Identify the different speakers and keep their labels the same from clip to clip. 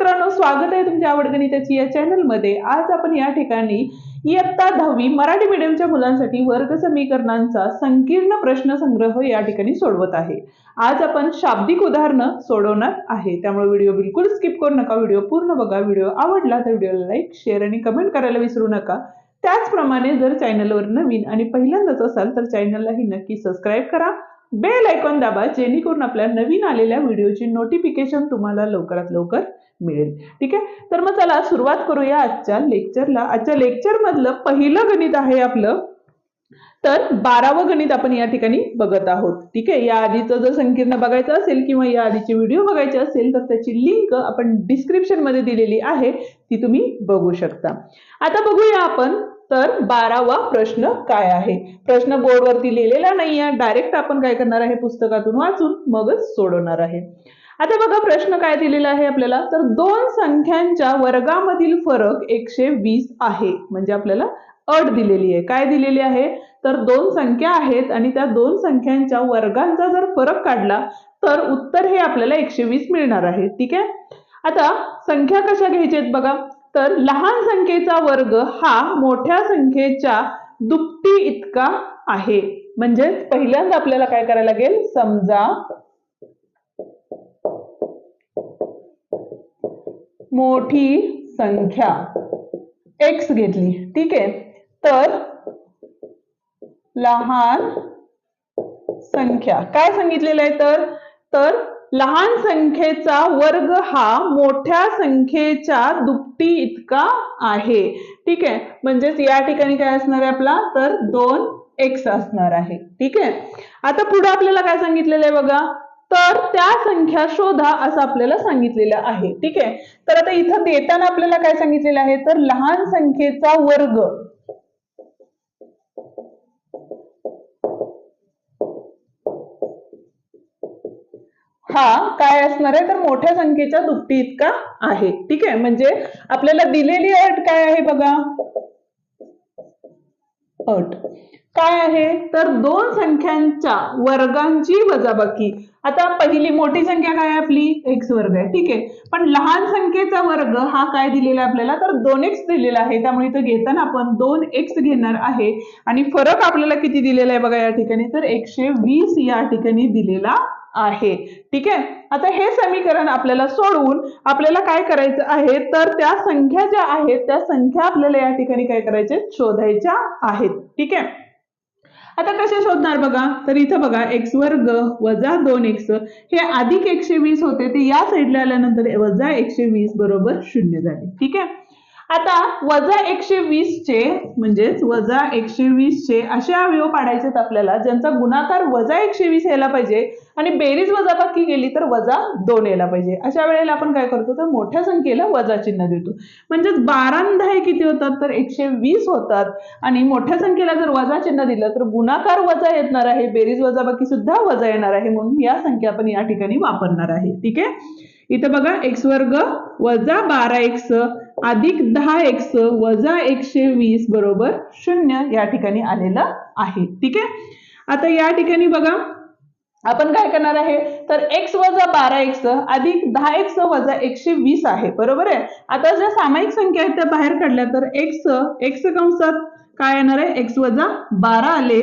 Speaker 1: मित्रांनो स्वागत आहे तुमच्या आवडगणिताची या चॅनलमध्ये. आज आपण या ठिकाणी इयत्ता दहावी मराठी मीडियमच्या मुलांसाठी वर्ग समीकरणांचा संकीर्ण प्रश्न संग्रह या ठिकाणी सोडवत आहे. आज आपण शाब्दिक उदाहरणं सोडवणार आहे. त्यामुळे व्हिडिओ बिलकुल स्किप करू नका. व्हिडिओ पूर्ण बघा. व्हिडिओ आवडला तर व्हिडिओला लाईक शेअर आणि कमेंट करायला विसरू नका. त्याचप्रमाणे जर चॅनलवर नवीन आणि पहिल्यांदाच असाल तर चॅनललाही नक्की सबस्क्राईब करा. बेल आयकॉन दाबा जेणेकरून आपल्या नवीन आलेल्या व्हिडिओची नोटिफिकेशन तुम्हाला लवकरात लवकर मिळेल. ठीक आहे? तर मग चला सुरुवात करूया आजच्या लेक्चरला आजच्या लेक्चर मधलं पहिलं गणित आहे आपलं. तर बारावं गणित आपण या ठिकाणी बघत आहोत. ठीक आहे? या आधीचं जर संकीर्ण बघायचं असेल किंवा या आधीचे व्हिडिओ बघायचे असेल तर त्याची लिंक आपण डिस्क्रिप्शनमध्ये दिलेली आहे. ती तुम्ही बघू शकता. आता बघूया आपण तर बारावा प्रश्न काय आहे? प्रश्न बोर्डवरती लिहिलेला नाही आहे डायरेक्ट आपण काय करणार आहे? पुस्तकातून वाचून मगच सोडवणार आहे. आता बघा प्रश्न काय दिलेला आहे आपल्याला? तर दोन संख्यांच्या वर्गामधील फरक एकशे वीस आहे. म्हणजे आपल्याला अट दिलेली आहे. काय दिलेली आहे? तर दोन संख्या आहेत आणि त्या दोन संख्यांच्या वर्गांचा जर फरक काढला तर उत्तर हे आपल्याला एकशे वीस मिळणार आहे. ठीक आहे? आता संख्या कशा घ्यायच्या आहेत बघा. तर लहान संख्येचा वर्ग हा मोठ्या संख्येच्या दुपटी इतका आहे. म्हणजेच पहिल्यांदा आपल्याला काय करायला लागेल? समजा मोठी संख्या एक्स घेतली. ठीक आहे? तर लहान संख्या. काय सांगितलेलं आहे तर? तर लहान संख्येचा वर्ग हा मोठ्या संख्येच्या दुपटी इतका आहे. ठीक आहे? म्हणजेच या ठिकाणी काय असणार आहे आपला? तर दोन एक्स असणार आहे. ठीक आहे? आता पुढे आपल्याला काय सांगितलेलं आहे बघा? तर त्या संख्या शोधा असं आपल्याला सांगितलेलं आहे. ठीक आहे? तर आता इथं देताना आपल्याला काय सांगितलेलं आहे? तर लहान संख्येचा वर्ग. हा काय असणार आहे? तर मोठ्या संख्येच्या दुपटी इतका आहे. ठीक आहे? म्हणजे आपल्याला दिलेली अट काय आहे बघा? अट. काय आहे? तर दोन संख्यांच्या वर्गांची वजाबाकी. आता पहिली मोठी संख्या काय आहे आपली? एक्स वर्ग आहे. ठीक आहे? पण लहान संख्येचा वर्ग हा काय दिलेला आहे आपल्याला? तर दोन एक्स दिलेला आहे. त्यामुळे इथं घेताना आपण दोन एक्स घेणार आहे. आणि फरक आपल्याला किती दिलेला आहे बघा या ठिकाणी? तर एकशे वीस या ठिकाणी दिलेला आहे. ठीक आहे? आता हे समीकरण आपल्याला सोडवून आपल्याला काय करायचं आहे? तर त्या संख्या ज्या आहेत त्या संख्या आपल्याला या ठिकाणी काय करायच्या शोधायच्या आहेत. ठीक आहे? आता कसे शोधणार बघा? तर इथं बघा एक्स वर्ग वजा दोन एक्स हे अधिक एकशे वीस होते. ते या साईडला आल्यानंतर वजा एकशे वीस बरोबर शून्य झाले. ठीक आहे? आता वजा एकशे वीसचे म्हणजेच वजा एकशे वीसचे असे अवयव पाडायचेत आपल्याला ज्यांचा गुणाकार वजा एकशे वीस यायला पाहिजे आणि बेरीज वजाबाकी गेली तर वजा दोन यायला पाहिजे. अशा वेळेला आपण काय करतो? तर मोठ्या संख्येला वजा चिन्ह देतो. म्हणजेच बारांदा हे किती होतात? तर एकशे वीस होतात. आणि मोठ्या संख्येला जर वजा चिन्ह दिलं तर गुणाकार वजा येणार आहे बेरीज वजाबाकी सुद्धा वजा येणार आहे. म्हणून या संख्या आपण या ठिकाणी वापरणार आहे. ठीक आहे? इथं बघा एक्स वर्ग वजा बारा एक्स अधिक दहा एक्स वजा एकशे वीस बरोबर शून्य या ठिकाणी आलेलं आहे. ठीक आहे? आता या ठिकाणी बघा. आपण काय करणार आहे? तर एक्स वजा बारा एक्स अधिक दहा एक्स वजा एकशे वीस आहे. बरोबर आहे? आता ज्या सामायिक संख्या आहेत त्या बाहेर काढल्या तर एक्स एक्स कंसात काय येणार आहे? एक्स वजा बारा आले.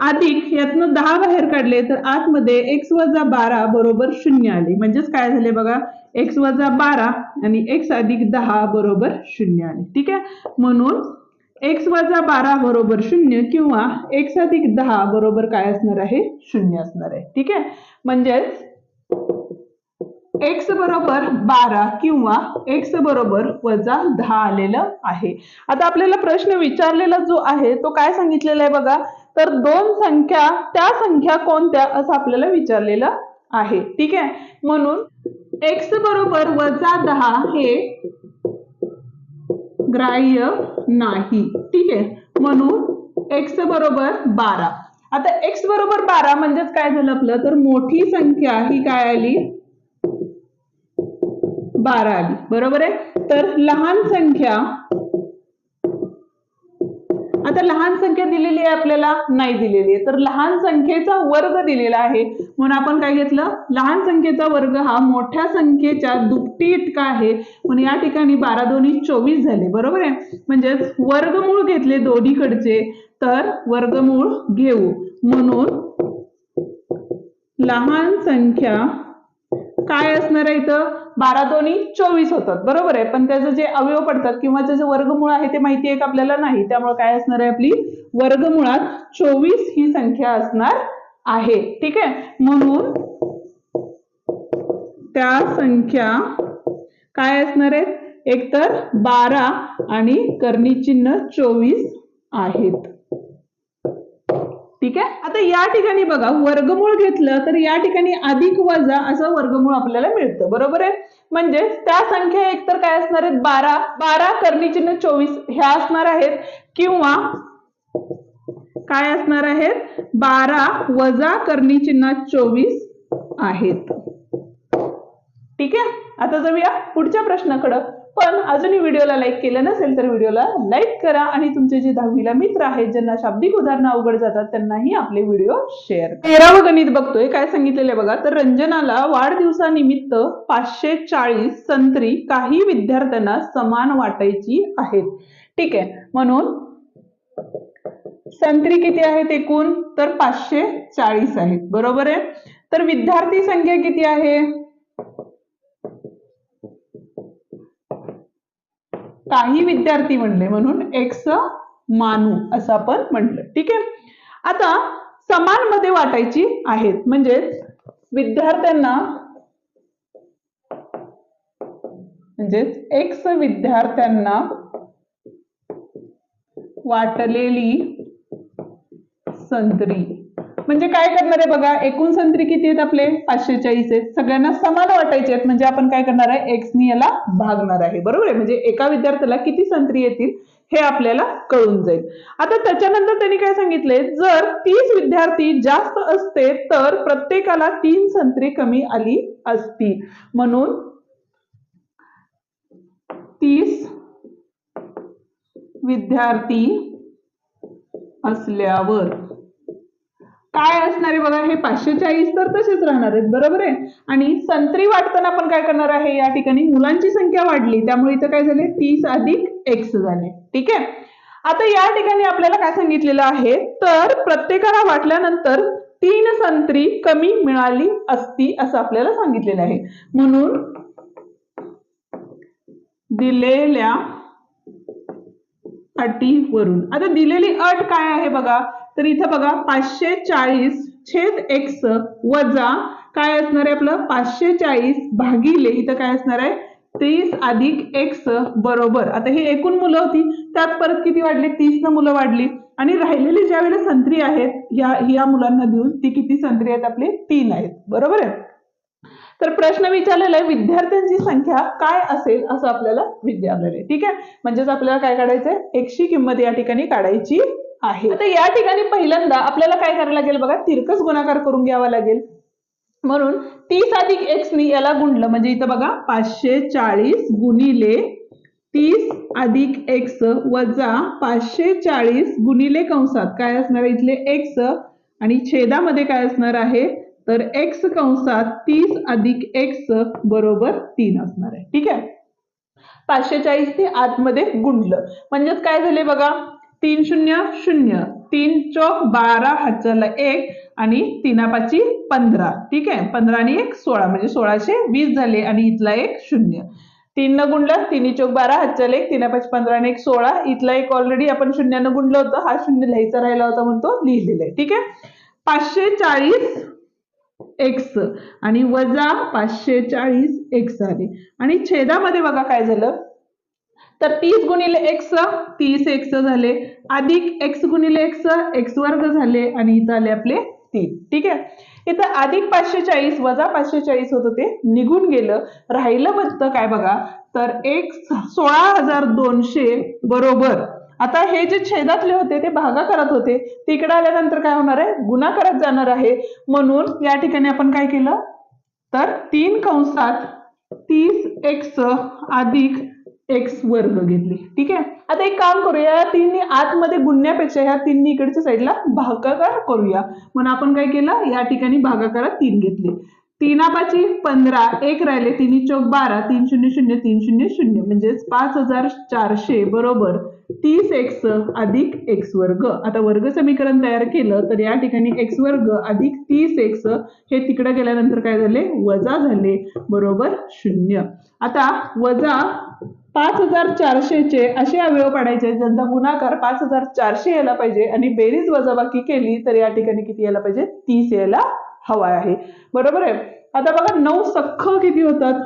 Speaker 1: अधिक यातनं दहा बाहेर काढले तर आतमध्ये एक्स वजा बारा बरोबर शून्य आले. म्हणजेच काय झाले बघा? एक्स वजा बारा आणि एक्स अधिक दहा बरोबर शून्य आले. ठीक आहे? म्हणून एक्स वजा बारा बरोबर शून्य किंवा एक्स अधिक दहा बरोबर काय असणार आहे? शून्य असणार आहे. ठीक आहे? म्हणजेच एक्स बरोबर बारा किंवा एक्स बरोबर वजा दहा आलेलं आहे. आता आपल्याला प्रश्न विचारलेला जो आहे तो काय सांगितलेला आहे बघा? तर दोन संख्या त्या संख्या कोणत्या असं आपल्याला विचारलेलं आहे. ठीक आहे? म्हणून एक्स बरोबर वजा दहा हे ग्राह्य नाही. ठीक आहे? म्हणून एक्स बरोबर बारा. आता एक्स बरोबर बारा म्हणजेच काय झालं आपलं? तर मोठी संख्या ही काय आली? बारा आली. बरोबर आहे? तर लहान संख्या आता लहान संख्या दिलेली आहे आपल्याला? नाही दिलेली आहे. तर लहान संख्येचा वर्ग दिलेला आहे. म्हणून आपण काय घेतलं? लहान संख्येचा वर्ग हा मोठ्या संख्येच्या दुपटी इतका आहे. म्हणून या ठिकाणी बारा दोन्ही चोवीस झाले. बरोबर आहे? म्हणजेच वर्गमूळ घेतले दोन्हीकडचे तर वर्गमूळ घेऊ. म्हणून लहान संख्या काय असणार आहे इथं? बारा दोन्ही चोवीस होतात. बरोबर आहे? पण त्याचं जे अवयव पडतात किंवा त्याचं वर्गमूळ आहे ते माहिती आहे का आपल्याला नाही. त्यामुळे काय असणार आहे आपली? वर्गमुळात चोवीस ही संख्या असणार आहे. ठीक आहे? म्हणून त्या संख्या काय असणार आहेत? एकतर बारा आणि कर्णी चिन्ह चोवीस आहेत. ठीक आहे? आता या ठिकाणी बघा वर्गमूळ घेतलं तर या ठिकाणी अधिक वजा असं वर्गमूळ आपल्याला मिळतं. बरोबर आहे? म्हणजे त्या संख्या एकतर काय असणार आहेत? बारा. बारा कर्णीचिन्ह चोवीस ह्या असणार आहेत. किंवा काय असणार आहेत? बारा वजा कर्णीचिन्ह चोवीस आहेत. ठीक आहे? आता जाऊया पुढच्या प्रश्नाकडं. पण अजूनही व्हिडिओला लाईक केलं नसेल तर व्हिडिओला लाईक करा. आणि तुमचे जे दहावीला मित्र आहेत ज्यांना शाब्दिक उदाहरणं अवघड जातात त्यांनाही आपले व्हिडिओ शेअर तेरावं गणित बघतोय काय सांगितलेलं बघा? तर रंजनाला वाढदिवसानिमित्त पाचशे चाळीस संत्री काही विद्यार्थ्यांना समान वाटायची आहेत. ठीक आहे म्हणून संत्री किती आहेत एकूण? तर पाचशे चाळीस आहेत. बरोबर आहे? तर विद्यार्थी संख्या किती आहे? काही विद्यार्थी म्हणले म्हणून एक्स मानू असं आपण म्हटलं. ठीक आहे? आता समानमध्ये वाटायची आहेत. म्हणजे विद्यार्थ्यांना म्हणजेच एक्स विद्यार्थ्यांना वाटलेली संत्री. म्हणजे काय करणार आहे बघा एकूण संत्री किती आहेत आपले? पाचशे चाळीस आहेत. सगळ्यांना समान वाटायचे आहेत. म्हणजे आपण काय करणार आहे? एक्सनी याला भागणार आहे. बरोबर आहे? म्हणजे एका विद्यार्थ्याला किती संत्री येतील हे आपल्याला कळून जाईल. आता त्याच्यानंतर त्यांनी काय सांगितले जर तीस विद्यार्थी जास्त असते तर प्रत्येकाला तीन संत्री कमी आली असती म्हणून तीस विद्यार्थी असल्यावर काय असणार आहे बघा हे पाचशे चाळीस तर तसेच राहणार आहेत बरोबर आहे? आणि संत्री वाटताना आपण काय करणार आहे या ठिकाणी मुलांची संख्या वाढली त्यामुळे इथं काय झाले? तीस अधिक एक्स झाले ठीक आहे? आता या ठिकाणी आपल्याला काय सांगितलेलं आहे तर प्रत्येकाला वाटल्यानंतर तीन संत्री कमी मिळाली असती असं आपल्याला सांगितलेलं आहे. म्हणून दिलेल्या अटीवरून आता दिलेली अट काय आहे बघा? तर इथं बघा पाचशे चाळीस छेद एक्स वजा काय असणार आहे आपलं? पाचशे चाळीस भागिले इथं काय असणार आहे? तीस अधिक एक्स बरोबर. आता ही एकूण मुलं होती त्यात परत किती वाढली? तीस न मुलं वाढली. आणि राहिलेली ज्या वेळेला संत्री आहेत ह्या ह्या मुलांना देऊन ती किती संत्री आहेत? आपले तीन आहेत. बरोबर आहे? तर प्रश्न विचारलेला आहे विद्यार्थ्यांची संख्या काय असेल असं आपल्याला विचारलेलं आहे ठीक आहे? म्हणजेच आपल्याला काय काढायचंय? एकशी किंमत या ठिकाणी काढायची आहे. आता या ठिकाणी पहिल्यांदा आपल्याला काय करायला लागेल बघा तिरकस गुणाकार करून घ्यावा लागेल. म्हणून तीस अधिक एक्सनी याला गुणलं म्हणजे इथं बघा पाचशे चाळीस गुणिले तीस अधिक एक्स वजा पाचशे चाळीस गुणिले कंसात काय असणार आहे इथले एक्स आणि छेदामध्ये काय असणार आहे? तर एक्स कंसात तीस अधिक एक्स बरोबर तीन असणार आहे. ठीक आहे? पाचशे चाळीस ते आतमध्ये गुंडलं म्हणजेच काय झाले बघा तीन शून्य शून्य. तीन चौक बारा हजार एक आणि तीनापाची पंधरा. ठीक आहे? पंधरा आणि एक सोळा. म्हणजे सोळाशे वीस झाले आणि इथला एक शून्य. तीन न गुणलं तिन्ही चौक बारा हातच्याला एक तीनापाची पंधरा आणि एक सोळा. इथला एक ऑलरेडी आपण शून्यानं गुणलं होतं. हा शून्य लिहायचा राहिला होता म्हणून तो लिहिलेला आहे. ठीक आहे? पाचशे चाळीस एक्स आणि वजा पाचशे चाळीस एक्स आले. आणि छेदामध्ये बघा काय झालं? तर तीस गुणिले एक्स तीस एक्स झाले. अधिक एक्स गुणिले एक्स एक्स वर्ग झाले आणि इथं आले आपले तीन. ठीक आहे? इथं अधिक पाचशे चाळीस वजा पाचशे चाळीस होतं ते निघून गेलं. राहिलं फक्त काय बघा? तर एक सोळा हजार दोनशे बरोबर. आता हे जे छेदातले होते ते भागाकारात होते. तिकडे आल्यानंतर काय होणार आहे? गुणाकारात जाणार आहे. म्हणून या ठिकाणी आपण काय केलं? तर तीन कंसात तीस एक्स अधिक एक्स वर्ग घेतली. ठीक आहे? आता एक काम करूया. या तिन्ही आतमध्ये गुणण्यापेक्षा ह्या तिन्ही इकडच्या साईडला भागाकार करूया. म्हणून आपण काय केलं? या ठिकाणी भागाकारात तीन घेतले. तीनापाची पंधरा एक राहिले तिन्ही चौक बारा तीन शून्य शून्य तीन शून्य शून्य. म्हणजेच पाच हजार चारशे बरोबर तीस एक्स अधिक एक्स वर्ग. आता वर्ग समीकरण तयार केलं तर या ठिकाणी एक्स वर्ग अधिक तीस एक्स हे तिकडे गेल्यानंतर काय झाले? वजा झाले. बरोबर शून्य. आता वजा पाच हजार चारशेचे असे अवयव पाडायचे ज्यांचा गुणाकार पाच हजार चारशे यायला पाहिजे आणि बेरीज वजाबाकी केली तर या ठिकाणी किती यायला पाहिजे? तीस यायला हवा आहे. बरोबर आहे? आता बघा नऊ सख्ख किती होतात?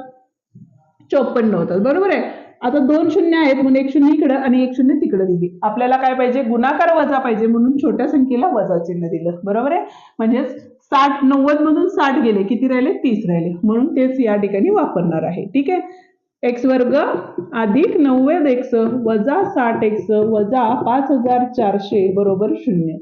Speaker 1: चोपन्न होतात. बरोबर आहे? आता दोन शून्य आहेत म्हणून एक शून्य इकडं आणि एक शून्य तिकडं दिली. आपल्याला काय पाहिजे? गुणाकार वजा पाहिजे म्हणून छोट्या संख्येला वजा चिन्ह दिलं. बरोबर आहे? म्हणजेच साठ नव्वद मधून साठ गेले किती राहिले? तीस राहिले. म्हणून तेच या ठिकाणी वापरणार आहे. ठीक आहे? एक्स वर्ग अधिक नव्वद एक्स वजा साठ एक्स वजा पाच हजार चारशे बरोबर शून्य.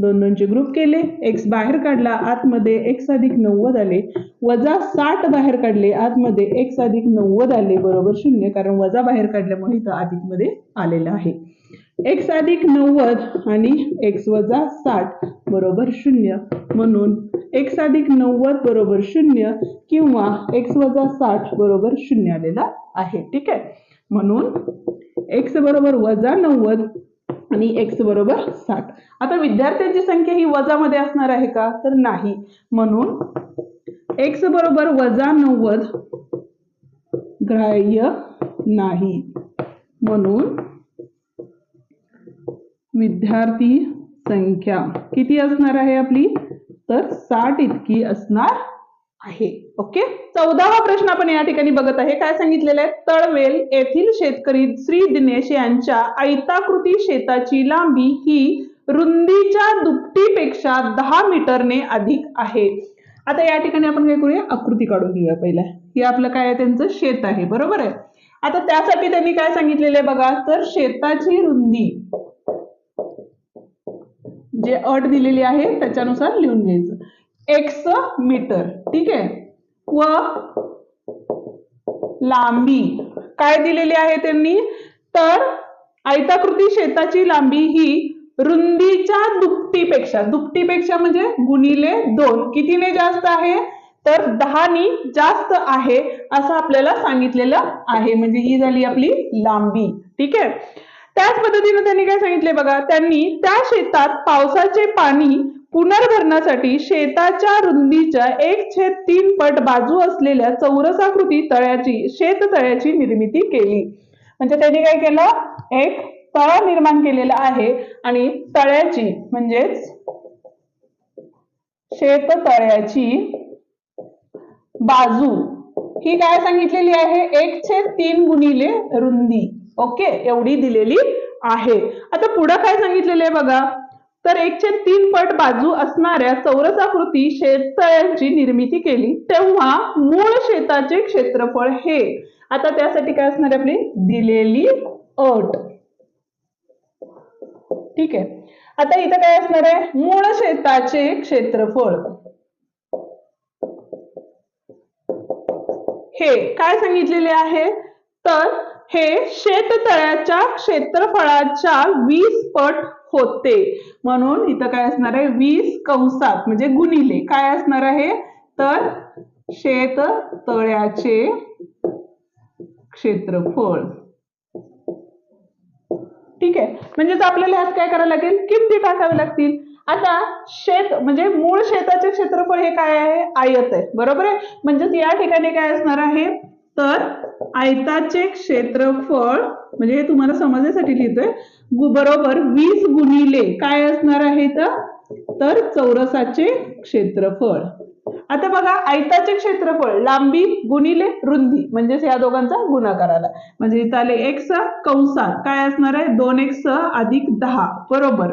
Speaker 1: दोन दोनचे ग्रुप केले. एक्स बाहेर काढला आतमध्ये एक्स अधिक नव्वद आले. वजा साठ बाहेर काढले आतमध्ये एक्स अधिक नव्वद आले बरोबर शून्य. कारण वजा बाहेर काढल्यामुळे इथं अधिकमध्ये आलेलं आहे. एक्स अधिक नव्वद आणि एक्स वजा साठ बरोबर शून्य. म्हणून एक्स अधिक नव्वद बरोबर शून्य किंवा एक्स वजा साठ बरोबर शून्य आलेला आहे. ठीक आहे? म्हणून एक्स बरोबर वजा नव्वद आणि एक्स बरोबर साठ. आता विद्यार्थ्यांची संख्या ही वजामध्ये असणार आहे का? तर नाही. म्हणून एक्स बरोबर वजा नव्वद ग्राह्य नाही. म्हणून विद्यार्थी संख्या किती असणार आहे आपली? तर साठ इतकी असणार आहे. ओके? चौदावा प्रश्न आपण या ठिकाणी बघत आहे. काय सांगितलेलं आहे? तळवेल येथील शेतकरी श्री दिनेश यांच्या आयताकृती शेताची लांबी ही रुंदीच्या दुपटीपेक्षा दहा मीटरने अधिक आहे. आता या ठिकाणी आपण काय करूया? आकृती काढून घेऊया पहिला. हे आपलं काय आहे? त्यांचं शेत आहे. बरोबर आहे? आता त्यासाठी त्यांनी काय सांगितलेलं आहे बघा? तर शेताची रुंदी जे अट दिलेली आहे त्याच्यानुसार लिहून घ्यायचं. एक्स मीटर ठीक आहे? व लांबी. काय दिलेली आहे त्यांनी? तर आयताकृती शेताची लांबी ही रुंदीच्या दुपटीपेक्षा दुपटीपेक्षा म्हणजे गुणिले दोन. कितीने जास्त आहे? तर दहानी जास्त आहे असं आपल्याला सांगितलेलं आहे. म्हणजे ही झाली आपली लांबी. ठीक आहे? त्याच पद्धतीनं त्यांनी काय सांगितले बघा? त्यांनी त्या शेतात पावसाचे पाणी पुनर्भरणासाठी शेताच्या रुंदीच्या एक छेद तीन पट बाजू असलेल्या चौरसाकृती तळ्याची शेत तळ्याची निर्मिती केली. म्हणजे त्यांनी काय केलं? एक तळ निर्माण केलेला आहे आणि तळ्याची म्हणजेच शेत तळ्याची बाजू ही काय सांगितलेली आहे? एक छेद तीन गुणिले रुंदी. ओके एवढी दिलेली आहे. आता पुढं काय सांगितलेलं आहे बघा? तर एकशे तीन पट बाजू असणाऱ्या चौरसाकृती शेततळ्यांची निर्मिती केली तेव्हा मूळ शेताचे क्षेत्रफळ हे. आता त्यासाठी काय असणार आहे आपली? दिलेली अट. ठीक आहे. आता इथं काय असणार आहे? मूळ शेताचे क्षेत्रफळ. हे काय सांगितलेले आहे? तर हे शेततळ्याच्या क्षेत्रफळाच्या वीस पट होते. म्हणून इथं काय असणार आहे? वीस कंसात म्हणजे गुणिले. काय असणार आहे? तर शेततळ्याचे क्षेत्रफळ. ठीक आहे? म्हणजेच आपल्याला ह्यात काय करायला लागेल? किमती टाकावी लागतील. आता शेत म्हणजे मूळ शेताचे क्षेत्रफळ हे काय आहे? आयत आहे. बरोबर आहे? म्हणजेच या ठिकाणी काय असणार आहे? तर आयताचे क्षेत्रफळ म्हणजे हे तुम्हाला समजण्यासाठी लिहितोय बरोबर वीस गुणिले काय असणार आहे तर तर चौरसाचे क्षेत्रफळ. आता बघा आयताचे क्षेत्रफळ लांबी गुणिले रुंदी म्हणजेच या दोघांचा गुणाकार आला. म्हणजे इथं आले एक्स कंसात काय असणार आहे? दोन एक्स अधिक दहा बरोबर.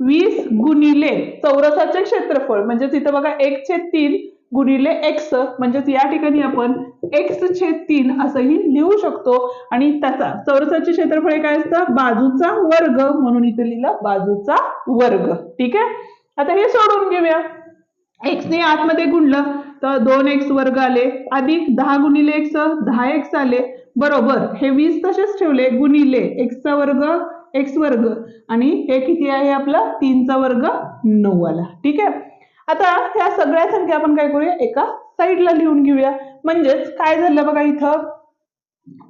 Speaker 1: वीस गुणिले चौरसाचे क्षेत्रफळ म्हणजेच इथं बघा एक छेद तीन गुणिले एक्स म्हणजेच या ठिकाणी आपण एक्स छेद तीन असंही लिहू शकतो. आणि त्याचा चौरसाचे क्षेत्रफळ काय असतं बाजूचा वर्ग. म्हणून इथे लिहिलं बाजूचा वर्ग. ठीक आहे? आता हे सोडून घेऊया. एक्सने आतमध्ये गुणलं तर दोन एक्स वर्ग आले. अधिक दहा गुणिले एक्स दहा एक्स आले. बरोबर. हे वीस तसेच ठेवले. गुणिले एक्सचा वर्ग एक्स वर्ग. आणि हे किती आहे आपला? तीनचा वर्ग नऊ आला. ठीक आहे? आता ह्या सगळ्या संख्या आपण काय करूया? एका साईडला लिहून घेऊया. म्हणजेच काय झालं बघा इथं?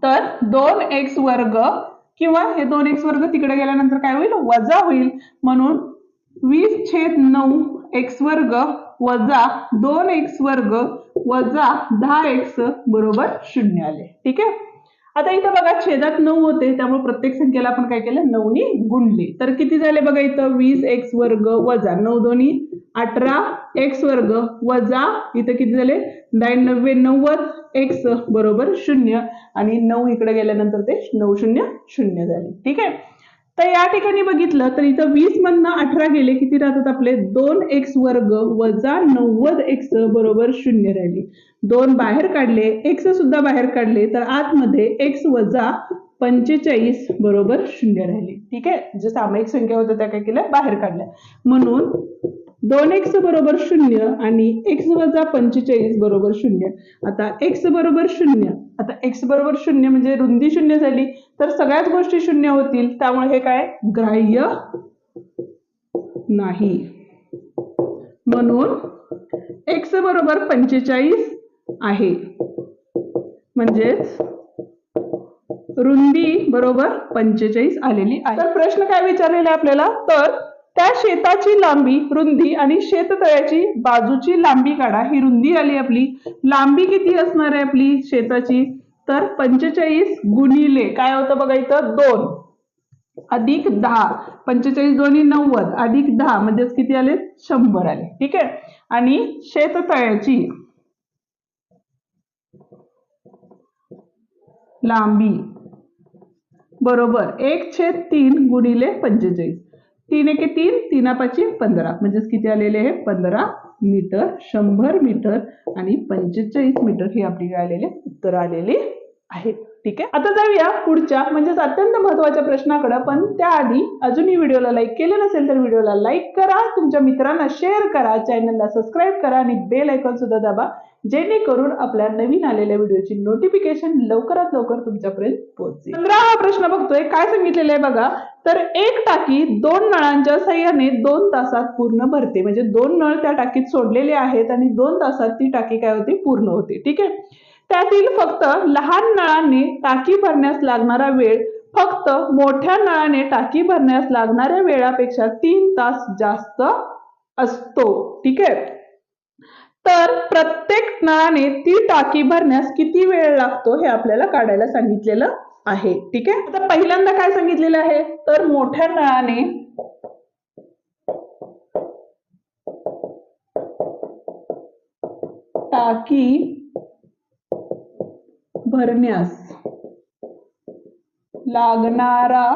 Speaker 1: तर दोन एक्स वर्ग किंवा हे दोन एक्स वर्ग तिकडे गेल्यानंतर काय होईल? वजा होईल. म्हणून वीस छेद नऊ एक्स वर्ग वजा दोन एक्स वर्ग वजा दहा एक्स बरोबर शून्य आले. ठीक आहे? आता इथं बघा छेदात नऊ होते त्यामुळे प्रत्येक संख्येला आपण काय केलं? नऊनी गुणले. तर किती झाले बघा इथं? वीस एक्स वर्ग वजा नऊ दोन्ही अठरा एक्स वर्ग वजा इथं किती झाले? नाईन नव्वे नव्वद एक्स बरोबर शून्य. आणि नऊ इकडे गेल्यानंतर ते नऊ शून्य शून्य झाले. ठीक आहे? तर या ठिकाणी बघितलं तर इथं वीस मधनं अठरा गेले. किती राहतात आपले? दोन एक्स वर्ग वजा नव्वद एक्स बरोबर शून्य राहिली. दोन बाहेर काढले एक्स सुद्धा बाहेर काढले तर आतमध्ये एक्स वजा पंचेचाळीस बरोबर शून्य राहिले. ठीक आहे? जे सामायिक संख्या होत्या त्या काय केल्या? बाहेर काढल्या. म्हणून दोन एक्स बरोबर शून्य आणि एक्स वजा पंचेचाळीस बरोबर शून्य. आता एक्स बरोबर शून्य आता एक्स बरोबर शून्य म्हणजे रुंदी शून्य झाली तर सगळ्याच गोष्टी शून्य होतील. त्यामुळे हे काय? ग्राह्य नाही. म्हणून एक्स बरोबर पंचेचाळीस आहे. म्हणजेच रुंदी बरोबर पंचेचाळीस आलेली आहे. तर प्रश्न काय विचारलेला आहे आपल्याला? तर त्या शेताची लांबी रुंदी आणि शेततळ्याची बाजूची लांबी काढा. ही रुंदी आली आपली. लांबी किती असणार आहे आपली शेताची? तर पंचेचाळीस गुणिले काय होतं बघा इथं? दोन. अधिक दहा. पंचेचाळीस दोन्ही नव्वद. अधिक दहा म्हणजेच किती आले? शंभर आले. ठीक आहे? आणि शेततळ्याची लांबी बरोबर एक छेद तीन गुणिले पंचेचाळीस. तीन एके तीन तीनापाची पंधरा. म्हणजेच किती आलेले आहे पंधरा मीटर शंभर मीटर आणि पंचेचाळीस मीटर हे आपली आलेले उत्तर आलेले आहेत. ठीक आहे? आता जाऊया पुढच्या म्हणजेच अत्यंत महत्त्वाच्या प्रश्नाकडे. पण त्याआधी अजूनही व्हिडिओला लाईक केलं नसेल तर व्हिडिओला लाईक करा. तुमच्या मित्रांना शेअर करा. चॅनलला सबस्क्राईब करा आणि बेल आयकॉन सुद्धा दाबा जेणेकरून आपल्या नवीन आलेल्या व्हिडिओची नोटिफिकेशन लवकरात लवकर तुमच्यापर्यंत पोहोचेल. पंधरावा प्रश्न बघतोय. काय सांगितलेलं आहे बघा? तर एक टाकी दोन नळांच्या सहाय्याने दोन तासात पूर्ण भरते. म्हणजे दोन नळ त्या टाकीत सोडलेले आहेत आणि दोन तासात ती टाकी काय होते? पूर्ण होते. ठीक आहे? त्यातील फक्त लहान नळाने टाकी भरण्यास लागणारा वेळ फक्त मोठ्या नळाने टाकी भरण्यास लागणाऱ्या वेळापेक्षा तीन तास जास्त असतो. ठीक आहे? तर प्रत्येक नळाने ती टाकी भरण्यास किती वेळ लागतो हे आपल्याला काढायला सांगितलेलं आहे. ठीक आहे? आता पहिल्यांदा काय सांगितलेलं आहे? तर मोठ्या नळाने टाकी भरण्यास लागणारा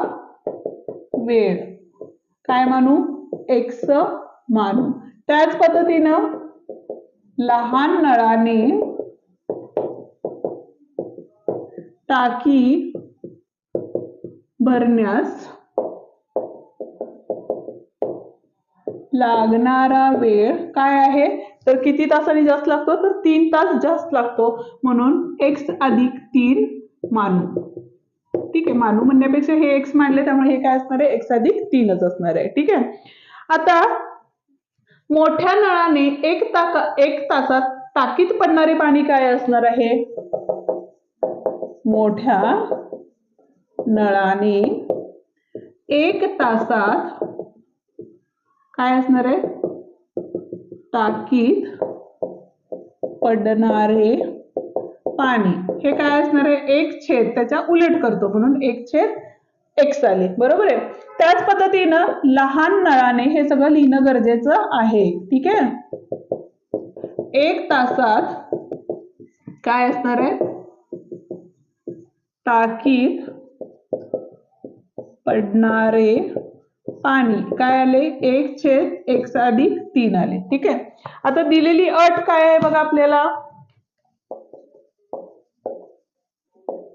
Speaker 1: वेळ. काय मानू? एक्स मानू. त्याच पद्धतीनं लहान नळाने टाकी भरण्यास लागणारा वेळ काय आहे? तर किती तासांनी जास्त लागतो? तर तीन तास जास्त लागतो. म्हणून एक्स अधिक तीन मानू. ठीक आहे मानू म्हणण्यापेक्षा हे एक्स मानले त्यामुळे हे काय असणार आहे? एक्स अधिक तीनच असणार आहे. ठीक आहे? आता मोठ्या नळाने एक ताका एक तासात ताकीत पडणारे पाणी काय असणार आहे? मोठ्या नळाने एक तासात काय असणार आहे? टाकीत पडणारे पाणी. हे काय असणार आहे? एक छेद. त्याच्या उलट करतो म्हणून एक छेद एक्स आले. बरोबर आहे? त्याच पद्धतीनं लहान नळाने हे सगळं लिहिणं गरजेचं आहे. ठीक आहे? एक तासात काय असणार आहे? टाकीत पडणारे पाणी. काय आले? एक छेद एक अधिक तीन आले. ठीक आहे? आता दिलेली अट काय आहे बघा आपल्याला?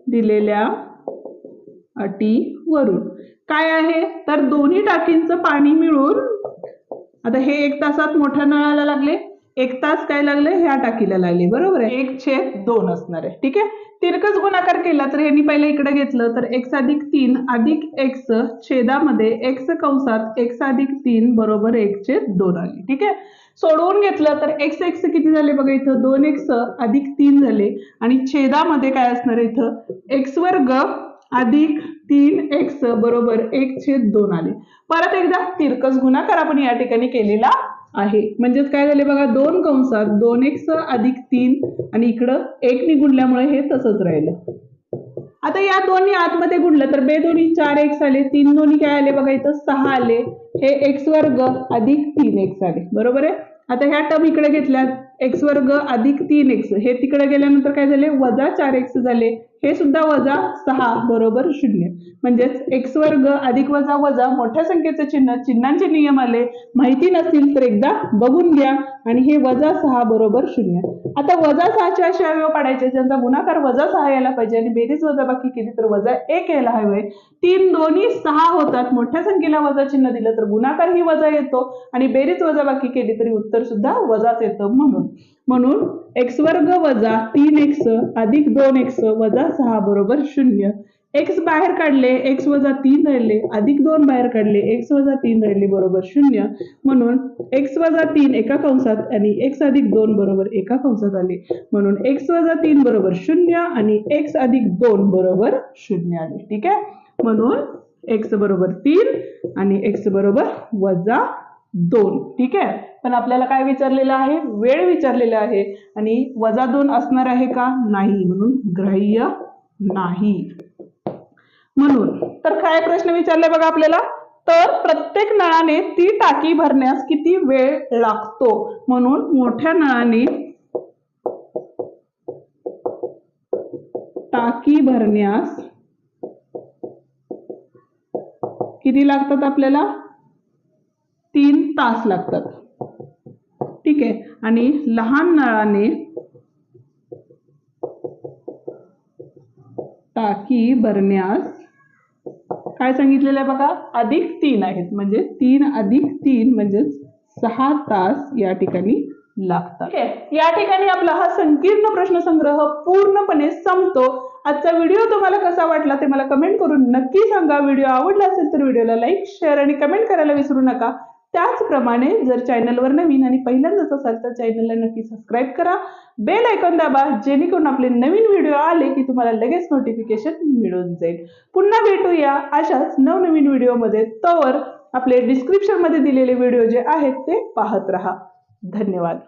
Speaker 1: दिलेल्या अटीवरून काय आहे? तर दोन्ही टाकींचं पाणी मिळून आता हे एक तासात मोठ्या नळाला लागले. एक तास काय लागले ह्या टाकीला लागले बरोबर आहे? एक छेद दोन असणार आहे ठीक आहे? तिरकस गुणाकार केला तर ह्यांनी पहिले इकडे घेतलं तर एक्स अधिक तीन अधिक एक्स छेदामध्ये एक्स कंसात एक्स अधिक तीन बरोबर एक छेद दोन आले ठीक आहे? सोडवून घेतलं तर एक्स एक्स किती झाले बघा इथं? दोन एक्स अधिक तीन झाले. आणि छेदामध्ये काय असणार इथं? एक्स वर्ग अधिक तीन एक्स बरोबर एक छेद दोन आले. परत एकदा तिरकस गुणाकार आपण या ठिकाणी केलेला आहे. म्हणजेच काय झाले बघा दोन कंसात दोन एक्स अधिक तीन आणि इकडं एक नि गुणल्यामुळे हे तसंच राहिलं. आता या दोन्ही आतमध्ये गुणलं तर बे दोन्ही चार एक्स आले तीन दोन्ही काय आले बघा इथं सहा आले. हे एक्स वर्ग अधिक तीन एक्स आले. बरोबर आहे? आता ह्या टर्म इकडे घेतल्यात एक्स वर्ग अधिक तीन एक्स. हे तिकडे गेल्यानंतर काय झाले? वजा चार एक्स झाले. हे सुद्धा वजा सहा बरोबर शून्य. म्हणजेच एक्स वर्ग अधिक वजा वजा मोठ्या संख्येचे चिन्ह चिन्हांचे नियम आले माहिती नसतील तर एकदा बघून घ्या आणि हे वजा सहा बरोबर शून्य. आता वजा सहाचे असे अवयव पाडायचे ज्यांचा गुणाकार वजा सहा यायला पाहिजे आणि बेरीज वजा बाकी केली तर वजा एक यायला हवे. तीन दोन्ही सहा होतात मोठ्या संख्येला वजा चिन्ह दिलं तर गुणाकार ही वजा येतो आणि बेरीज वजा बाकी केली तरी उत्तर सुद्धा वजाच येतं म्हणून. म्हणून एक्स वर्ग वजा तीन एक्स अधिक दोन एक्स वजा सहा बरोबर शून्य. एक्स बाहेर काढले एक्स वजा तीन राहिले अधिक दोन बाहेर काढले एक्स वजा तीन राहिले बरोबर शून्य. म्हणून एक्स वजा तीन एका कंसात आणि एक्स अधिक दोन बरोबर एका कंसात आले. म्हणून एक्स वजा तीन बरोबर शून्य आणि एक्स अधिक दोन बरोबर शून्य आले. ठीक आहे? म्हणून एक्स बरोबर तीन आणि एक्स बरोबर वजा दोन. ठीक आहे? पण आपल्याला काय विचारलेलं आहे? वेळ विचारलेला आहे. आणि वजा दोन असणार आहे का? नाही. म्हणून ग्राह्य नाही. म्हणून तर काय प्रश्न विचारलाय बघा आपल्याला? तर प्रत्येक नळाने ती टाकी भरण्यास किती वेळ लागतो? म्हणून मोठ्या नळाने टाकी भरण्यास किती लागतात आपल्याला? तीन तास लागतात. ठीक आहे? आणि लहान नळाने टाकी भरण्यास काय सांगितलेलं आहे बघा? अधिक तीन आहेत. म्हणजे तीन अधिक तीन म्हणजेच सहा तास या ठिकाणी लागतात. ठीक आहे? या ठिकाणी आपला हा संकीर्ण प्रश्न संग्रह पूर्णपणे संपतो. आजचा व्हिडिओ तुम्हाला कसा वाटला ते मला कमेंट करून नक्की सांगा. व्हिडिओ आवडला असेल तर व्हिडिओला लाईक शेअर आणि कमेंट करायला विसरू नका. त्याचप्रमाणे जर चॅनलवर नवीन आणि पहिल्यांदाच असाल तर चॅनलला नक्की सबस्क्राईब करा. बेल ऐकून दाबा जेणेकरून आपले नवीन व्हिडिओ आले की तुम्हाला लगेच नोटिफिकेशन मिळून जाईल. पुन्हा भेटूया अशाच नवनवीन व्हिडिओमध्ये. तोवर आपले डिस्क्रिप्शनमध्ये दिलेले व्हिडिओ जे आहेत ते पाहत राहा. धन्यवाद.